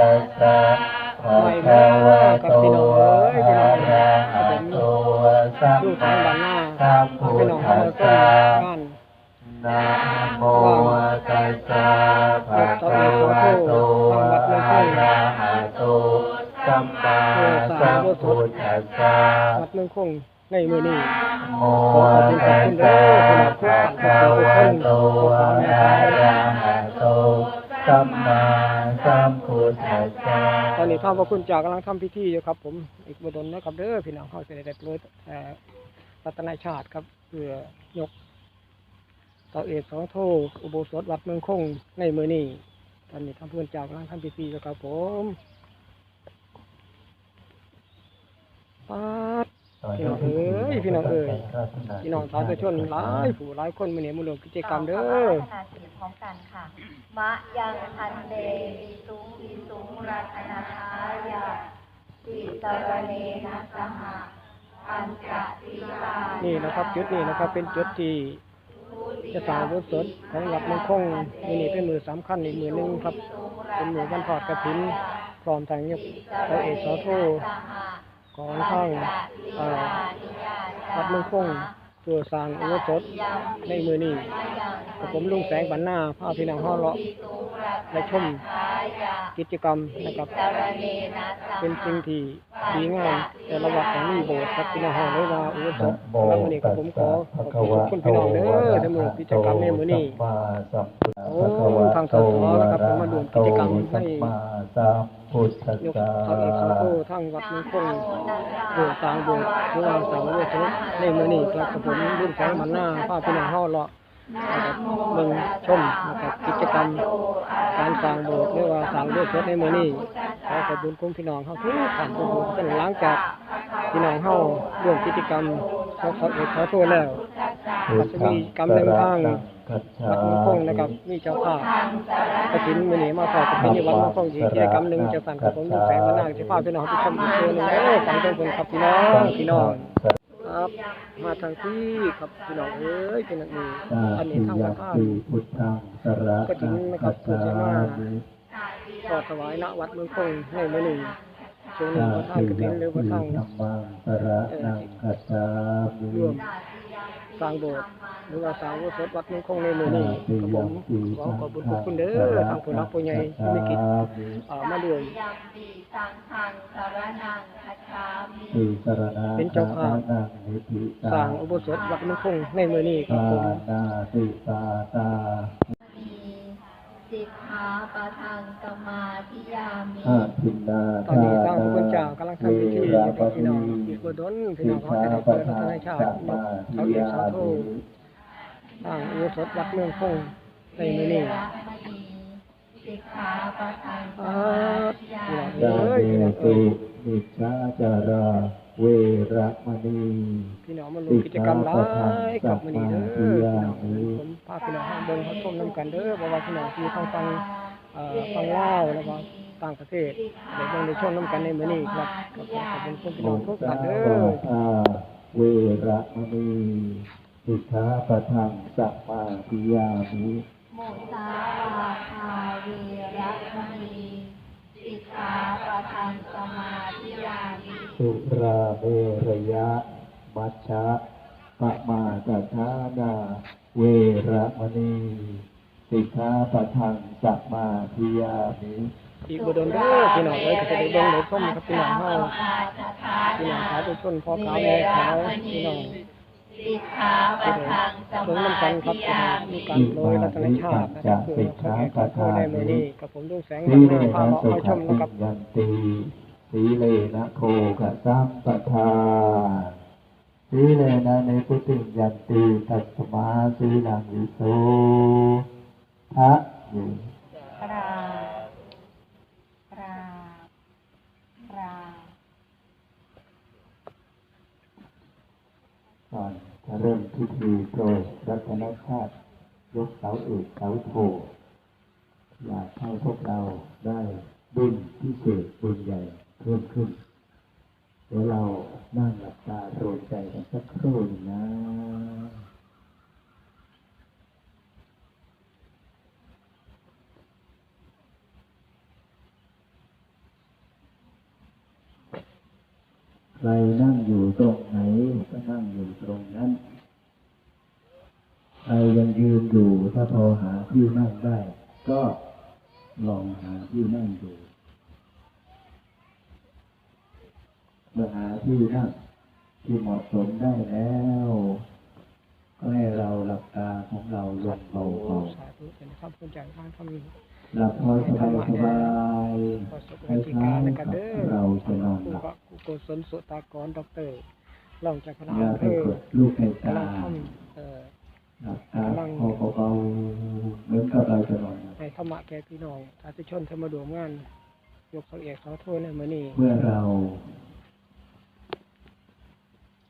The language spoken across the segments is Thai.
ตัสสะภะคะวะโตอะระหะโตสัมามาสัมพุทธัสสะนนะโมตัสสะภะคะวะโตอะระหะโตสัมมาสัมพุทธัสสะวัดเมืองคงในมือนี้ จ่ากำลังทำพิธีอยู่ครับ ผมอีกบดลนะครับเด้อพี่น้องเขาจะได้โปรยเอ่อรัตนชาติครับเพื่อยกเสาเอกเสองโทอุโบสถวัดเมืองคงในมือนี้ตอนนี้ทำเพื่อนจ้ากำลังทำพิธีอยู่ครับผมปาด พี่น้องเอ้ยพี่น้องเอ้ยพี่น้องสาธุชนหลายผู้หลายคนมือนี้มือรวมกิจกรรมเด้อขณะสีพร้อมกันค่ะ มะยังทันเดวิสุงวิสุงรัตนาทายาติสรเนนะสหะอัญจติลานี่นะครับ จุดนี้นะครับเป็นจุดที่จะสร้างบุญสดของวัดเมืองคงมือนี้เป็นมือสำคัญอีกมือหนึงครับ เป็นมือวันทอดกระถินพร้อมทางยกเสาเอกเสาโท ของทางเอ่อวัดเมืองคงเพื่อสร้างอุโบสถในมือนี้กับผมลุงแสงบันหน้าพาพี่น้องห้อเลาะและชมกิจกรรมนะครับ เป็นสิ่งที่ดีงามแต่ละวัดของมีโบสถ์ครับพี่น้องห้องเลยว่าอุโบสถแล้ววันนี้ก็ผมขอขอบคุณพี่น้องเด้อในมือกิจกรรมในมือนี้โอ้ทางสสนะครับผมมาร่วมกิจกรรมให้สัมมาสัม พุทธัสสะเสาเอกเสาโททั้งวัดมงคงโบสถ์สางโบสถ์หรือว่าสร้างอุโบสถในมือนี้ครับผมลุงแสงบันหน้าพาพี่น้องห้อเลาะนะครับเบิ่งชมนะครับกิจกรรมการสร้างโบสถ์หรือว่าสร้างโบสถ์ในมือนี้ขอขอบคุณคุณพี่น้องเฮาทุกท่านทุกคนเป็นหลังจากพี่น้องเฮาร่วมกิจกรรมเขาเขาเขาโทษแล้วจะมีกรรมหนึ่งทาง วัดมงคงนะครับ มีเจ้าภาพกระถินมือหนีมาฝากกระถินที่วัดมงคงอีกกิจกรรมหนึ่งจะสั่งกับผมลูกแสงมานางจะพาพี่น้องทุกคนอีกตัวหนึงเด้อฟังทุกคนครับพี่น้องพี่น้องครับ มาทางที่ครับพี่น้องเอ้ยเป็นอันนี้อันนี้ทางวัดท่านพุทธังสระก็จริงนะครับเพื่อจะมาก็ถวายณวัดเมืองคงในมือหนึ่งช่วงนี้พระท่านกระถินหรือพระท่านร่วม สร้างโบสถ์หรือว่าสร้างอุโบสถวัดเมืองคงในมือนี้กับผมขอขอบคุณขอบคุณเด้อทางผู้รักผู้ใหญ่ที่มีกิจอ่ามาร่วมยัมปีสังฆังสารนังคัจฉามิติสรณะเป็นเจ้าภาพนังนิธิสร้างอุโบสถวัดเมืองคงในมือนี้ครับตาผมนาติตาตามี สิกขาปะทังสมาธิยามิอาทินนาตอนนี้ทางพระคุณเจ้ากำลังทำพิธีอยู่กับพี่น้องอีกบดลพี่น้องเขาจะได้เปิดรัตนชาติยกเขาเอกสาโทสร้างอุโบสถวัดเมืองคงในมือนี้สิกขาปะทังสอ่ามาธิยาพี่น้องมิดาเอ้ยเมพี่น้องตุเอ้ยมิจฉาจารา เวระมณีพี่น้องมาร่วมกิจกรรมหลายกับมื้อนี้เด้อพี่น้องผมพาพี่น้องมาเบิ่งเขาชมนํกันเด้อเพราะว่าพี่น้องที่ฟังฟังเอ่อฟังลาวแล้วก็ต่างประเทศได้เบิ่งได้ชมนํกันในมื้อนี้ครับก็ขอขอบคุณพี่น้องทุกท่านเด้ออาเวระมณีสิกขาปะทังสัมมาทิยามิโมสาวาคาเวระมณี สิกขาปะทังสมาธิยามิสุราเมระยะมัชฌะปะมาตทานาเวระมณีสิกขาปะทังสัมมาทิยามิอีกบ่โดนเด้อพี่น้องเอ้ยก็จะได้เบิ่งได้ชมครับพี่น้องเฮาพี่น้องสาธุชนพ่อขาวแม่ขาวพี่น้อง สิกขาปะทังสเบิ่งมานํกันครับธิพี่น้ยามิมีการโรยรัตนชาตินะครับเพื่อเขาแก่ขอโทษในมือนี้กับผมดวงแสงสีมันเลพานะเราสุเอาชขมตินะครับ ยันติสีเลนะโคกะสัมปทาสีเลนะเนพุติยันติตัสมาสีลังวิโสทะอยู่ กราบกราบกราบ ก่อนจะ เริ่มพิธีโปรยรัตนชาติยกเสาเอกเสาโทอยากให้พวกเราได้บุญพิเศษบุญใหญ่เพิ่มขึ้นเดี๋ยวเรานั่งหลับตาโรยใจกันสักครู่นะ ใครนั่งอยู่ตรงไหนก็นั่งอยู่ตรงนั้นใครยังยืนอยู่ถ้าพอหาที่นั่งได้ ก็ลองหาที่นั่งดูเมื่อหาที่นั่งที่เหมาะสมได้แล้ว ก็ให้เราหลับตาของเราลงเบาเบากทางทำๆ หลับพอสบายสบายๆประสบคการณ์ล้ายในๆการกับเด้อเราจะนอนผู้หลับก็กุโกศลสุตากรด็อกเตอร์รองจากคณะอย่าอำไปเภอกดลูกในกำลัตางทำเอ่อหลับตาพอเบาๆเหมือนกับเราจะนอนหลับในธรรมะแก่พี่น้องสาธุชนที่มาดูงานยกเสาเอกเสาโทในมื้อนี้เมื่อเรา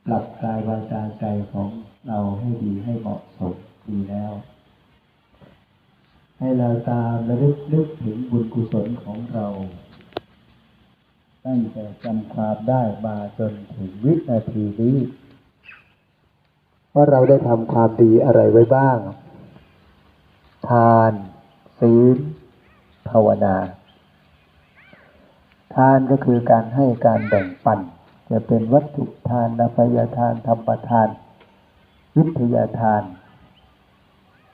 หลับกายวาจาใจของเราให้ดีให้เหมาะสมดีแล้ว ให้เราตามระลึกนึกถึงบุญกุศลของเรา ตั้งแต่จำความได้มาจนถึงวินาทีนี้ ว่าเราได้ทำความดีอะไรไว้บ้าง ทานศีลภาวนา ทานก็คือการให้การแบ่งปัน จะเป็นวัตถุทานนภัยทานธรรมทาน วิทยาทาน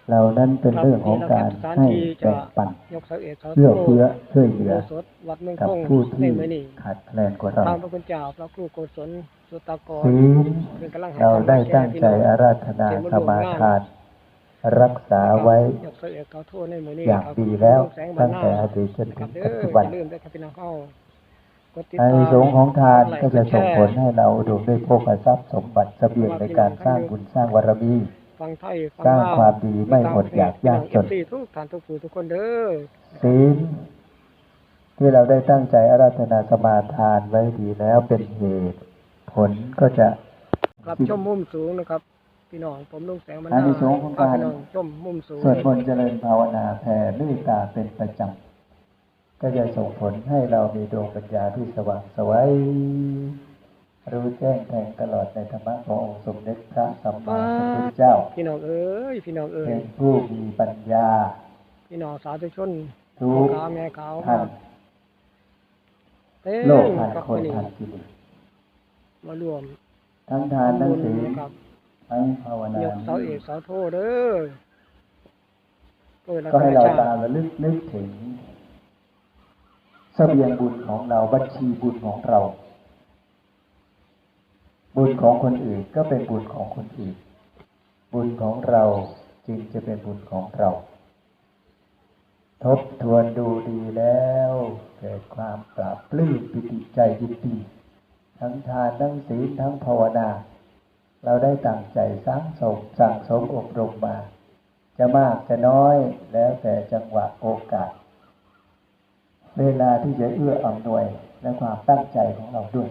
เหล่านั้นเป็นเรื่องของการให้แบ่งปันยกเสาเอกเสาโทเพื่อเฟื้อช่วยเหลือโบสถวัดเมืองกับคงผู้ในที่มื้อนี้ขาดแคลนกว่าเราตามพระคุณเจ้าพระครูโกศลสุตากรศีลเป็นกำลังให้เราได้กำลัตั้งแก่พี่ใจน้อาราธนาสมาทาน รักษาไว้ยกเสาเอกเสาโทในมื้อนี้อย่างครับดีแล้วแสงบาตั้นงหน้าแต่อดีตจนคถึรับงเด้ปัจอจุอบันย่าลืมด้วยครับพี่น้องเข้ากดติดในตามสงฆ์ของทานก็จะส่งผลกดไลค์ให้เราอุดมด้วยโภคทรัพย์สมบัติเสบียงในการสร้างบุญสร้างบารมี ฟังไทยฟังสร้างลวความดีไม่อดอยากยากจนพี่อง FC ทุกท่านทุกผู้ทุกคนเด้อศีลที่เราได้ตั้งใจอาราธนาสมาทานไว้ดีแล้วเป็นเหตุ ผลก็จะรับชมมุมสูงนะครับ พี่น้องผมลุงแสงมันอานิสงส์ของการพี่น้องชมมุมสูงสวดมนต์เจริญภาวนาแผ่เมตตาเป็นประจำก็จะส่งผลให้เรามีดวงปัญญาที่สว่างไสวัย รู้แจ้งแทงตลอดในธรรมะขององค์สมเด็จพระสัมมาสัมพุทธเจ้า พี่น้องเอ้ยพี่น้องเอ้ยเป็นผู้มีปัญญา พี่น้องสาธุชนทุกขาวแม่ขาวคท่ารันบเต้โลกทันกับคนนี้ทันกิเลสมารวม ทั้งทานทั้งศีลครับทั้งภาวยนากเสาเอกเสาโทเด้อโดยรัก็ให้เราชาตามระลึกนึกถึงเสบียงบุญของเราบัญชีบุญของเรา บุญของคนอื่นก็เป็นบุญของคนอื่น บุญของเราจึงจะเป็นบุญของเรา ทบทวนดูดีแล้ว เกิดความปราบปลื้มปิติใจยินดีทั้งทานทั้งศีลทั้งภาวนา เราได้ตั้งใจสร้างสมสั่งสมอบรมมา จะมากจะน้อยแล้วแต่จังหวะโอกาส เวลาที่จะเอื้ออำนวยและความตั้งใจของเราด้วย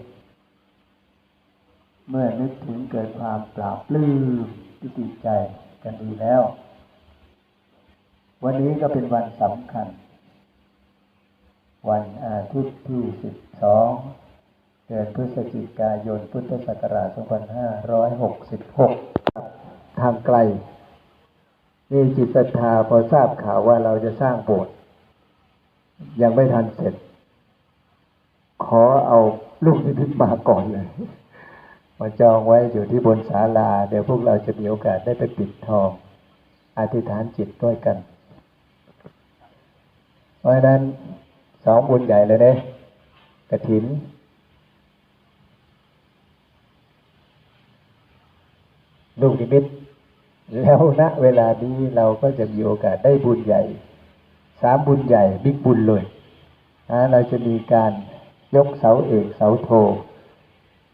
เมื่อนึกถึงเกิดความปราบปลื้มปิติใจกันดีแล้ว วันนี้ก็เป็นวันสำคัญ วันอาทิตย์ที่ 12 เดือนพฤศจิกายนพุทธศักราช 2566 ทางไกล มีจิตศรัทธาพอทราบข่าวว่าเราจะสร้างโบสถ์ยังไม่ทันเสร็จ ขอเอาลูกนิมิตมาก่อนเลย มาจองไว้อยู่ที่บนศาลา เดี๋ยวพวกเราจะมีโอกาสได้ไปปิดทอง อธิษฐานจิตด้วยกัน เพราะฉะนั้นสองบุญใหญ่เลยเนี่ยกระถิน ลูกนิมิตแล้วณเวลานี้เราก็จะมีโอกาสได้บุญใหญ่ สามบุญใหญ่บิ๊กบุญเลยนะเราจะมีการยกเสาเอกเสาโท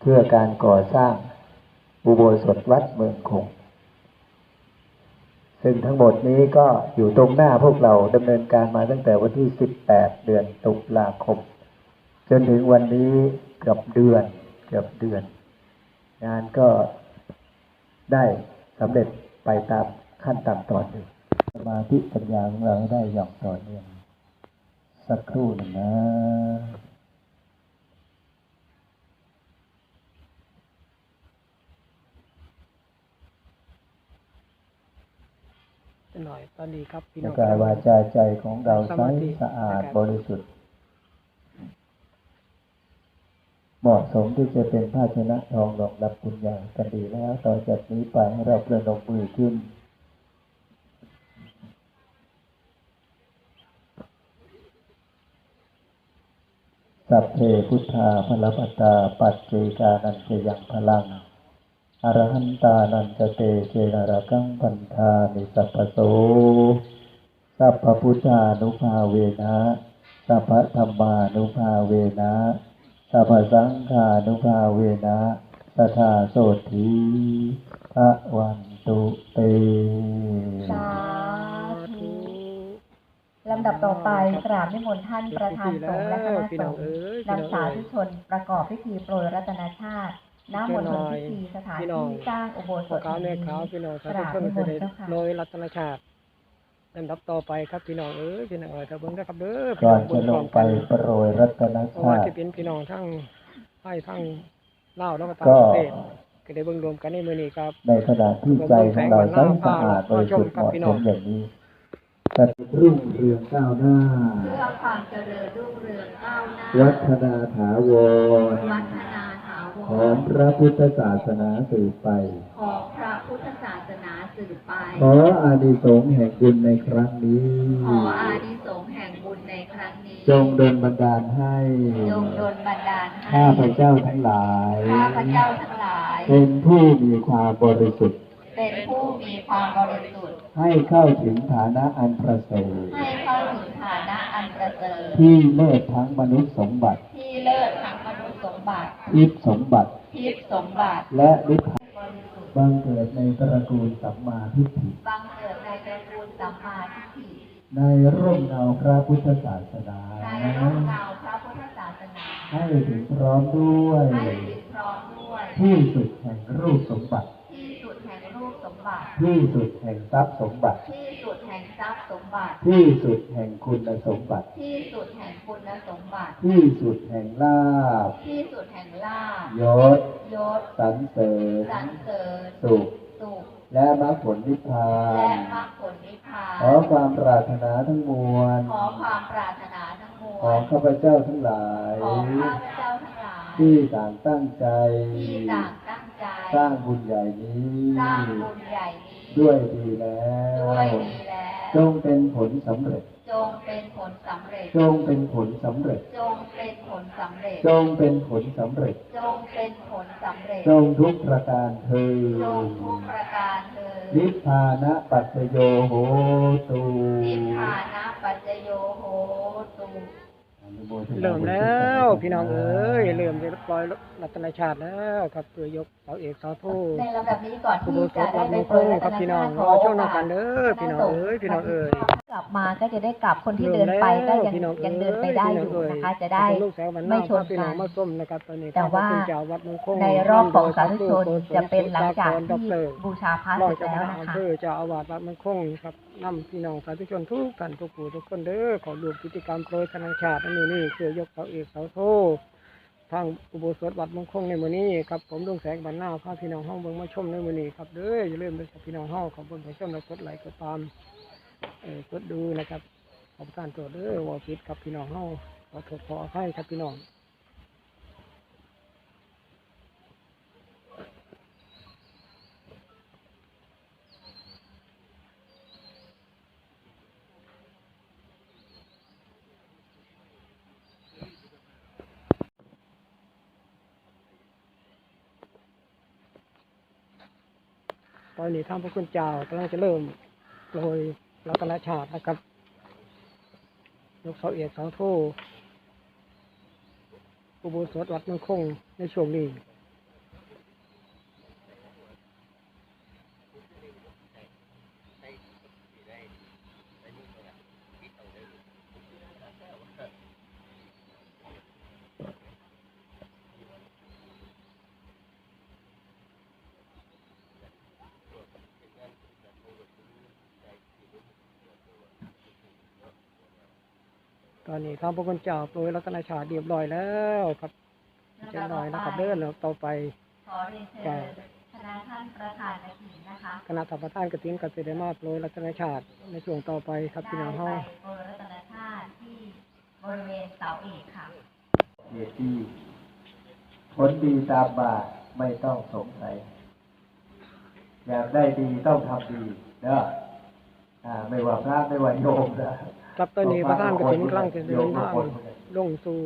เพื่อการก่อสร้างอุโบสถวัดเมืองคง ซึ่งทั้งหมดนี้ก็อยู่ตรงหน้าพวกเราดำเนินการมาตั้งแต่วันที่ 18 เดือนตุลาคม จนถึงวันนี้เกือบเดือนเกือบเดือน งานก็ได้สำเร็จไปตามขั้นตามตอนหนึ่งสมาธิปัญญาของเราได้อย่างต่อเนื่องสักครู่หนึ่งนะ หน่อยตอนนี้ครับพี่ในน้องกายวาจาใจของเราสใสมาธิสะอาดนะครับบริสุทธิ์ เหมาะสมที่จะเป็นภาชนะทองรองรับคุณอย่างกันดีแล้วต่อจากนี้ไปให้เราประนมมือขึ้นสัพเพพุทธาพลปตาปัจเจกานันจะยังพลัง อรหันตานันจะเตเจนรกังพันธานิสัพพโสสัพพพุทธานุภาเวนะสัพพธรรมานุภาเวนะสัพพสังฆานุภาเวนะสทธาโสธีพระวันตุเตสาธุลำดับต่อไปกราบนิมนต์ท่านประธานสงฆ์และคณะพี่สน้องงฆ์เอ้ยพี่นำน้องสาเอ้ธุยชนประกอบพิธีโปรยรัตนชาติ ณมณฑลพิธีสถานพี่น้องที่สร้างอุโบสพ่อถขาวแห่แม่งนี้ขาวพี่น้องสากธุราบชนนิเสมนด็ต์จเจ้าค่ะโดยรัตนชาติลำดับต่อไปครับพี่น้องเอ้ยพี่น้องเอ้ยถ้าเบิ่งได้ครับเด้อพี่ก่อนเบิ่จะลพร้งมไปกันโปรยรัตนเพราะว่าชาติจะเป็นพี่น้องทั้งไทยทั้งลาวแล้วก็ต่างก็ประเทศก็ได้เบิ่งรวมกันในมื้อนี้ครับในขณะที่ใจของเราใสสะอาดบริสุทธิ์เหมาะสมอย่างนี้แต่รุ่งเรืองก้าวหน้าเพื่อความเจริญรุ่งเรืองก้าวหน้าวัฒนาถาวรวัฒนาถาว ของรพระพุทธศาสนาสืบไป ของพระพุทธศาสนาสืบไป ขออานิสงส์แห่งบุญในครั้งนี้ ขออานิสงส์แห่งบุญในครั้งนี้ จงดลบันดาลให้ จงดลบันดาลให้ ข้าพเจ้าทั้งหลาย ข้าพเจ้าทั้งหลาย เป็นผู้มีความบริสุทธิ์ เป็นผู้มีความบริสุทธิ์ ให้เข้าถึงฐานะอันประเสริฐ ให้เข้าถึงฐานะอันประเสริฐ ที่เลิศทั้งมนุษย์สมบัติ ที่เลิศทั้งมนุษย์สม บัติทิพย์สมบัติ ทิพย์สมบัติ และนิพพานบริสุทธิ์บังเกิดในตระกูลสัมมาทิฏฐิบังเกิดในตระกูลสัมมาทิฏฐิ ในร่มเงาพระพุทธศาสนา ในร่มเงาพระพุทธศาสนา ให้ถึงพร้อมด้วยให้ถึงพร้อมด้วย ที่สุดแห่งรูปสมบัติ ที่สุดแห่งรูปสมบัติ ที่สุดแห่งทรัพย์สมบัติ ที่สุดแห่ง ทรัพย์สมบัติ ที่สุดแห่งคุณสมบัติ ที่สุดแห่งคุณสมบัติ ที่สุดแห่งลาภที่สุดแห่งลาภยศยศสรรเสริญสรรเสริญสุขสุขและมรรคผลนิพพาและนมรรคผลนิพพานขอความปรารถนาทั้งมวลขอความปรารถนาทั้งมวของลข้าพเจ้าทั้งหลายของข้าพเจ้าทั้งหลายที่ต่างตั้งใจที่ต่างตั้งใจ สร้างบุญใหญ่นี้สร้างบุญใหญ่นี้ ด้วยดีแล้วด้วยดีแล้วจงเป็นผลสำเร็จ จงเป็นผลสำเร็จ จงเป็นผลสำเร็จ จงเป็นผลสำเร็จ จงเป็นผลสำเร็จ จงเป็นผลสำเร็จ จงทุกประการเธอจงทุกประการเถิดนิพพานะปัจจโยโหตุ นิพพานะปัจจโยโหตุ เริ่มแล้วพี่น้องเอ้ยเริ่มเรียบร้อยรัตนชาติแล้วครับเพื่อยกเสาเอกเสาโทในลำดับนี้ก่อนอุที่โบสจะถได้วัดไปมงโปครลยรัคตรับนพี่น้องชาติรอช่วงน้องกันเด้อพี่น้องเอ้ยพี่น้องเอ้ย กลับมาก็จะได้กลับคนที่เดินไปก็ยังยังเดินไปได้อยู่นะคะ จะได้ลูกสาวบรรไม่ณาชนพี่กัน้องนมาส้มนะครับตอนนี้แต่ว่าพระคุณเจ้วัดมงคลในรอบของสาธุชนจะเป็นหลังจากดที่รบูชาพระรอเสงร็จเจ้าแล้วคณะนะอำคะเภอเจ้าอาวาสวัดมงคลครับนำพี่น้องสาธุชนทุกท่านทุกผู้ทุกคนเด้อขอรวมกิจกรรมโปรยธนาชาติอันนี้นี่คือยกเสาเอกเสาโททางอุโบสถวัดมงคลในมื้อนี้ครับผมดวงแสงบรรณาพาพี่น้องห้องเบิ่งมาชมในมื้อนี้ครับเด้ออย่าลืมเด้อครับพี่น้องห้องขอบคุณผู้ชมและกดไลค์กดตาม เออกดดูนะครับขอบการตัวจเด้อวอฟิตครับพี่น้องห้องขอโทษขออภัยครับพี่น้องตอนนี้ท่านพระคุณเจ้ากำลังจะเริ่มโรย รัตนชาตินะครับยกเสาเอกเสาโทอุโบสถวัดมังคงในช่วงนี้ ตอนนี้ท่านพระคุณเจ้าโปรยรัตนชาติเรียบร้อยแล้วครับเรียบร้อยนะครับเดินแล้วต่อไปขอเรียนเชิญคณะท่านประธานในถิ่นนะคะคณะสัมปทานกฐินกัสเดมาโปรยรัตนชาติในช่วงต่อไปครับพี่น้องได้เฮาไปโปรยรัตนชาติที่บริเวณเสาเอกค่ะเหตุที่ผลดีตามมาไม่ต้องสงสัยอยากได้ดีต้องทำดีเด้ออ่าไม่ว่าพระไม่ว่าโยมนะ ครับตอนนี้ประธานกฐินกำลังจะเดินทางลงสู่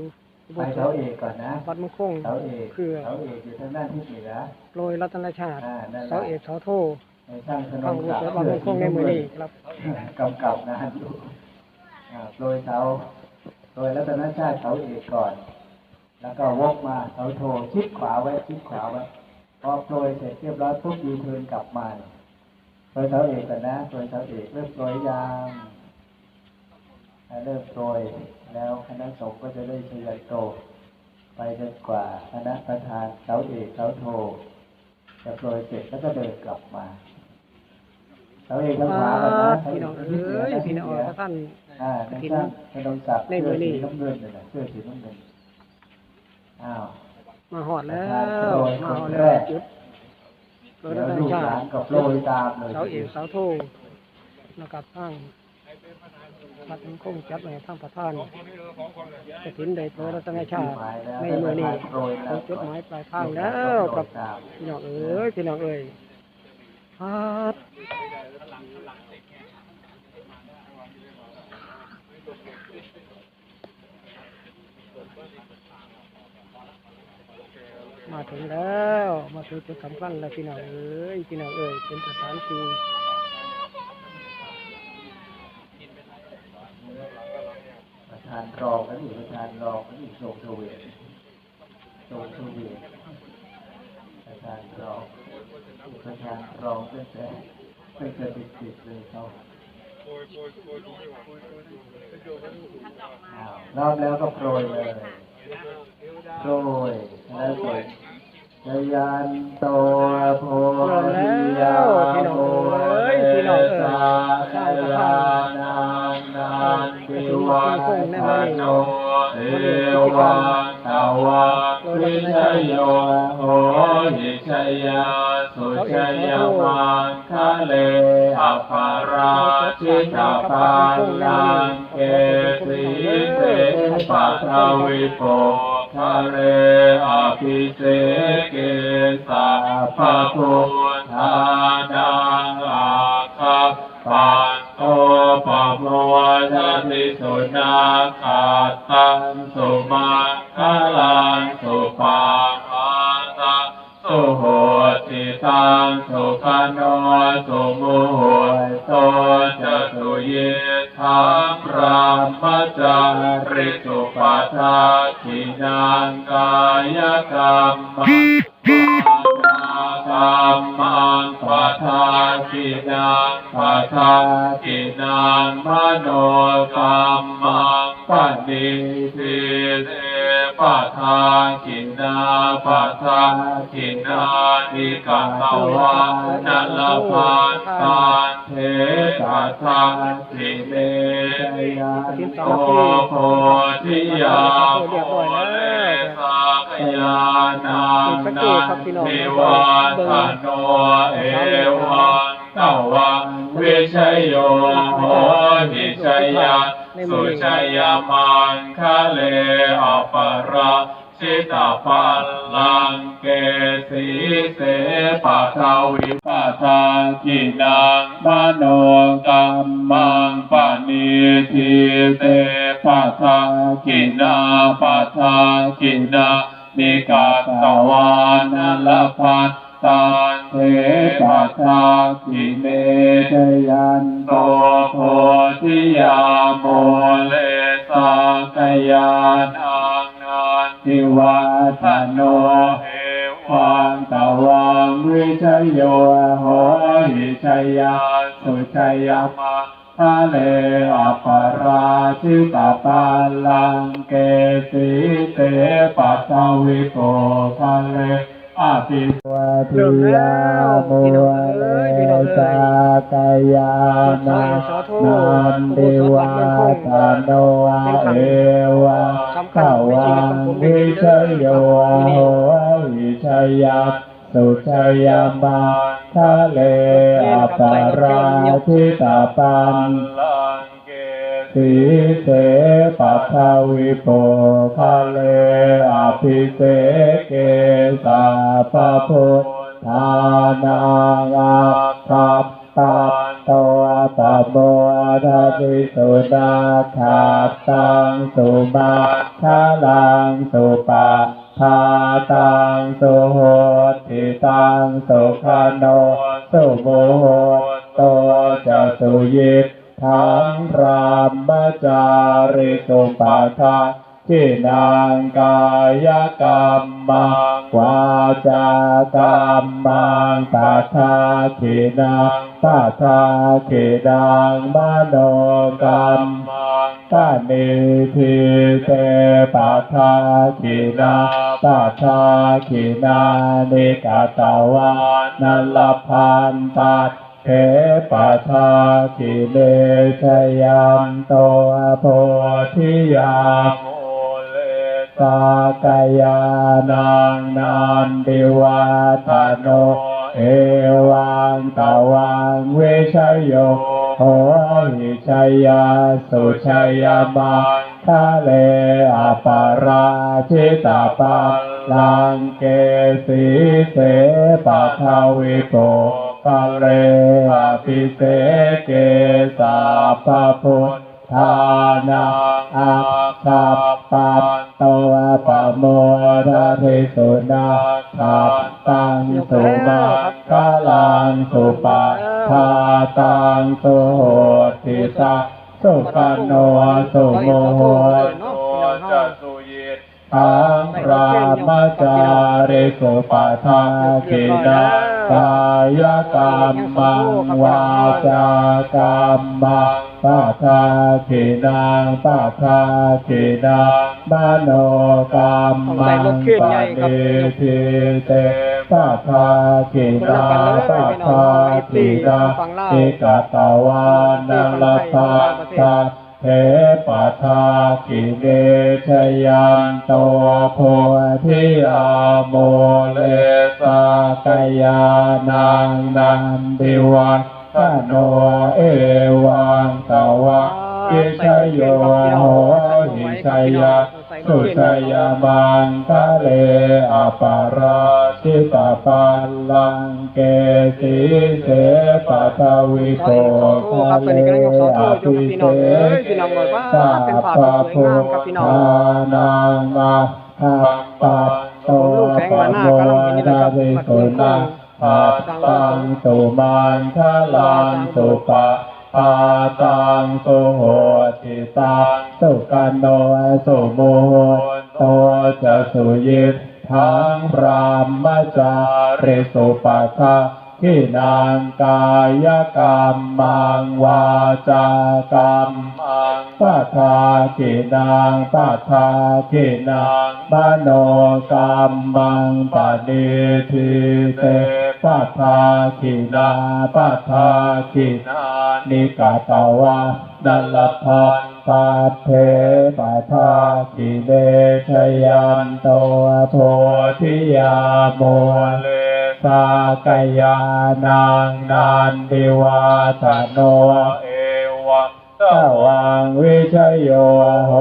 อุโบไปสเสาถเอกก่อนนะวัดมังคงเสาเอกเพื่อเสาเอกอยู่ทางด้านที่เหนือโปรยรัตนชาติอ่านั่นแหละเสาเอกเสาโทในช่างถนทางนอุโบศักสถดิ์วัดมังคงในมือนี้ครับกำกับงานอยู่อ่าโปรยเสาโปรยรัตนชาติเสาเอกก่อน แล้วก็วกมาเสาโทชิดขวาไว้ชิดขวาไว้พอโปรยเสร็จเรียบร้อยปุ๊บยูเทิร์นกลับมาเนี่ยโปรยเสาเอกก่อนนะโปรยเสาเอกเริ่มโปรยยางถ้า เริ่มโปรยแล้วคณะสงฆ์ก็จะได้เชยโต ไปจนกว่าคณะประธานเสาเอกเสาโท จะโปรยเสร็จแล้วก็เดินกลับมาเสาเอกทางขวาก่อนนะเสาพี่เอน้อกงทางเอ้ทิศเหนือยทางทิพี่ศน้องเหนือท่านอ่าในช่างธนงศักดิ์ในเสื้มืออนี่สีน้ำเงินนี่นน่ะเสื้อสีน้ำเงินอ้าวมาหอดแล้วโปรยมาคนหอดแรแล้วกจุดโปรยเดี๋รัยวตนลูกชาหลานติก็โปรยตามเลยเสาเอกเสาโทนะครับทาง วัดมังคงจัดไว้ทางประธานกฐินได้โปรยรัตนชาติในมือนี้ต้องจดหมายปลายทางแล้วกับพี่น้องเอ้ยพี่น้องเอ้ยครับมาถึงแล้ว มาถึงจุดสำคัญแล้วพี่น้องเอ้ยพี่น้องเอ้ยเป็นสถานที่ ประธานรองพระนอีกประธานรองพระนอีกทรงทเวศทรงทเวศประธานรองประธานรองตั้งแต่ตั้งแต่เด็กๆเลยเขาอ้าวรอบแล้วก็โปรยเลยโปรยแล้วโปรย จยันโตโพธิยาโมเอสาขยานางนางติวันโนเอวังตาวะวิชโยโหหิชยาสุชยมังคะเลอภาราชิตาปันนังเกสีเสปัทวิโป ทะเรอภิเสเกสาภะพุทธานังอาคัปปันโตปะโมทัติสุนาคาตังสุมาคาลังสุปามาตังสุโหติตังสุขโนสุโมโหตจะตุเย ธังพระมจาริสุปาทาทินังกายกรรม ธรรมังปัฏฐากินังปัฏฐากินังมโนกรรมังปณิทิเตปัฏฐากินาปัฏฐากินานิกัตวานัลพันตานเทกัตถาสิเนยโตโพธิยาโมเลสัก ยานังนันเทวาทโนเอวังตวังวิชโยโหหิชยาสุชยามังคะเลอปราชิตาปัลลังเกสีเสปัทวิปัทากินังมโนกรรมังปณิทิเตปัทากินาปัทากินา นิกาตวานลพันตันเทปัทากิเมชยันโตโพธิยาโมเลสากยานังนันทิวัฒโนเอวังตวังวิชโยโหหิชยาสุชยมา ทะเลอปราชิตาปาลังเกสีเตปัตวิโปทะเลอาภิวะทิยาโมเลสากยานานันติวาตโนเอวะขวังวิชโยโหวิชยา สุชยมาทะเลอปาราทิตาปันลังเกสสีเสปัทวิโปคะเลอภิเสเกสาปะพุทธานาอาคัปปัต โตปะโมทัติสุนาขาตังสุมาคาลังสุปะพาตังสุโหติตังสุขโนสุโมโหโตจะสุยิทังพรามจาริสุปาทา ที่นางกายกรรมังวาจากรรมังตาทาขีนางตาทาขีนางมโนกรรมังตานิทิเตปาทาขีนาตาทาขีนานิกาตาวานัลลพันตัดเขปะทากิเลสยัมโตโพธิยาโม สากายานังนันติวาตโน เอวังตวังเวชยโยโหหิชยาสุชยามังทะเลอาปาราชิตาปังลังเกสีเสปะทาวิโกกาเลอภิเสเกสาปะพุทธานาอาคาปั ตโตปะโมทะเทสุนาขับตังสุมาคาลังสุปะทาตังสุโหติตาสุปนโนสุโมโหโตจะสุยิตทังพระมจาริสุปะทากินากายกรรมังวาจากรรมัง ปะทาขีนางปะทาขีนางมโนกรรมังปะเนทิเตปะทาขีนางปะทาขีนางติกาตวานังละภาตาเทปะทากิเลชยันโตโพธิยาโมเลสากายานังนันติวันทโนเอวัง กิชยโยโหหิชยาสุชยามังคะเลอปาราชิตาปัลลังเกสีเสปะทวิโกครับตอนนี้กำลังยกเสานาป็นภาพที่สวยงามครับพี่น้องนามาทัปปัตโตปะโมดาริสุนาปัตตังสุมันทะลังสุปะ ปาตังสุโหติตาสุกันโนสุโมโหโตจะสุยิตทั้งพรามจาริสุปะทา ที่นางกายกรรมังวาจากรรมังปะทากินางปะทากินางมโนกรรมังปะเนทิเตปะทากินาปะทากินานิกาตวานัลลพันปัตเทปะทากิเลชยันโตโพธิยาโมเล สากยานังนันติวาตโนเอวะสวังวิชยโยโห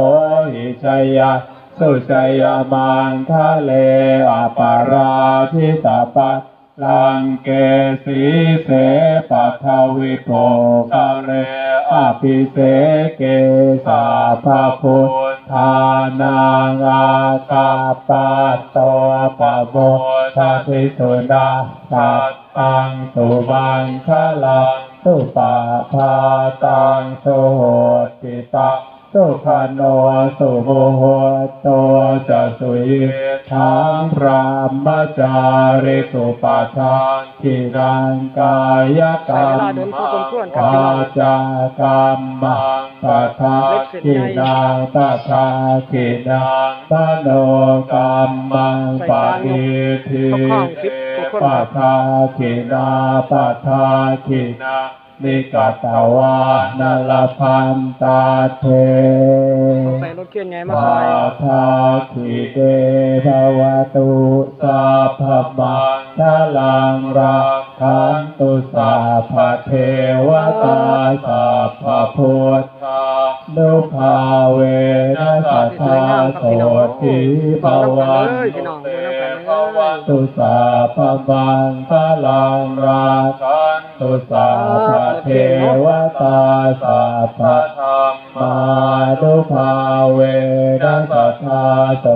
หิชยาสุชยามังคะเลอปาราชิตาปัสลังเกสีเสปัทวิโกกาเลอภิเสเกสาภาพุท ทานังอาคาปาตโตปะโมทาทิสุนาตัดตังสุบังคะลังสุปาทาตังสุโหติตา สุขโนสุโมโหโตจะสุยทังพรามจาริสุปาทานทิรังกายกรรมวาจากรรมปะทาทินางปะทาทินางมโนกรรมังปะนิทิปะทาทินาปะทาทินา นิกาตวานลพันตาเทใส่รถเคลื่อนไงมาปาทาคิเตภวตุสัพพมังทลังรักขันตุสัพเทวตาสัพพพุทธานุภาเวนัสสัทธาโสติภวันตุสาพบังพลังราชัน ตุสาพเทวตาสัพพธรรมานุภาเวนัสสัทธาโส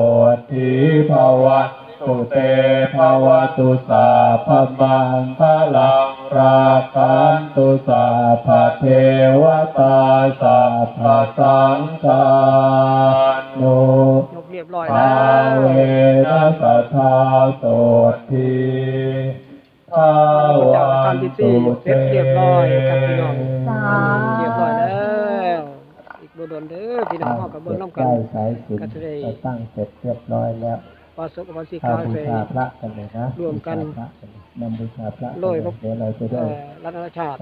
ติภาวันตุเตภาวตุสาพบังพลังราคันตุสาพเทวตาสัพพสังฆานุยกเรียบร้อยภาแล้วเวนัสสัทธาโสติ พระเจ้าทำพิธีตุเสร็จเรียบร้อยครับพี่น้องเรียบร้อยแล้วอีกบ่โดนเด้อพี่น้องเฮากับเบิ่งน้ำกันได้สายสิญก็จะได้ตั้งเสร็จเรียบร้อยแล้วประสบความสิข้าการบูไปชาพระกันเลยนะรวมกันบูชาพระกันเลยนำบูชาพระกันโดยเลยเดี๋ยวเราจะได้รัตนชาติ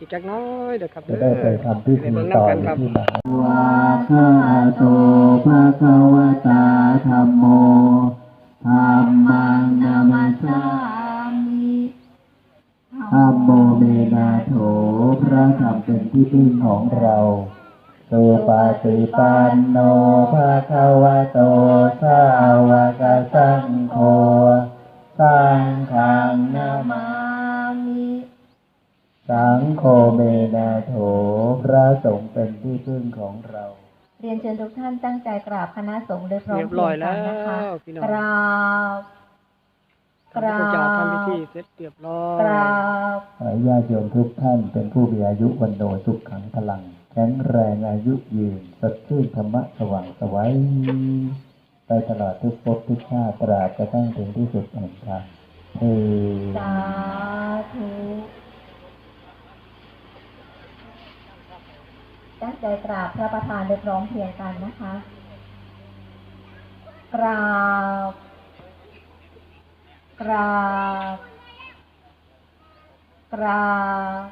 อีกจักน้อยเด้อครับจะเด้อได้ไปทำพิธีต่อน้ำกันครับที่มหาวาคาโตภะคะวตาธรรมโมธรรมังนามัสสา โมเมนาโถพระธรรมเป็นที่พึ่งของเราสุปฏิปันโนภะคะวะโตสาวกสังโฆสังฆังนามามามิสังโฆเมนาโถพระสงฆ์เป็นที่พึ่งของเรา เรียนเชิญทุกท่านตั้งใจกราบคณะสงฆ์โดยพร้อมเรียบร้อยเพรียงแล้กันนะคะวพี่น้องกราบ พระพุทธเจ้าทำพิธีเสร็จเรียบร้อยกราบขอให้ญาติโยมทุกท่านเป็นผู้มีอายุวันโนสุขขังพลัง แข็งแรงอายุยืนสดชื่นธรรมะสว่างไสวัยไปตลอดทุกภพทุกชาติตราบจะตั้งถึงที่สุดแห่งกาลเออสาธุตั้งใจกราบพระประธานโดยพร้อมเพรียงกันนะคะ กราบ กราบ กราบ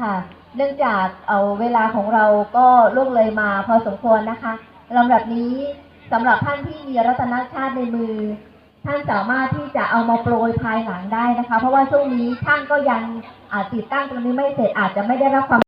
ค่ะ เนื่องจากเอาเวลาของเราก็ล่วงเลยมาพอสมควรนะคะลำดับนี้สำหรับท่านที่มีรัตนชาติในมือ ท่านสามารถที่จะเอามาโปรยภายหลังได้นะคะ เพราะว่าช่วงนี้ท่านก็ยังติดตั้งตรงนี้ไม่เสร็จอาจจะไม่ได้รับความ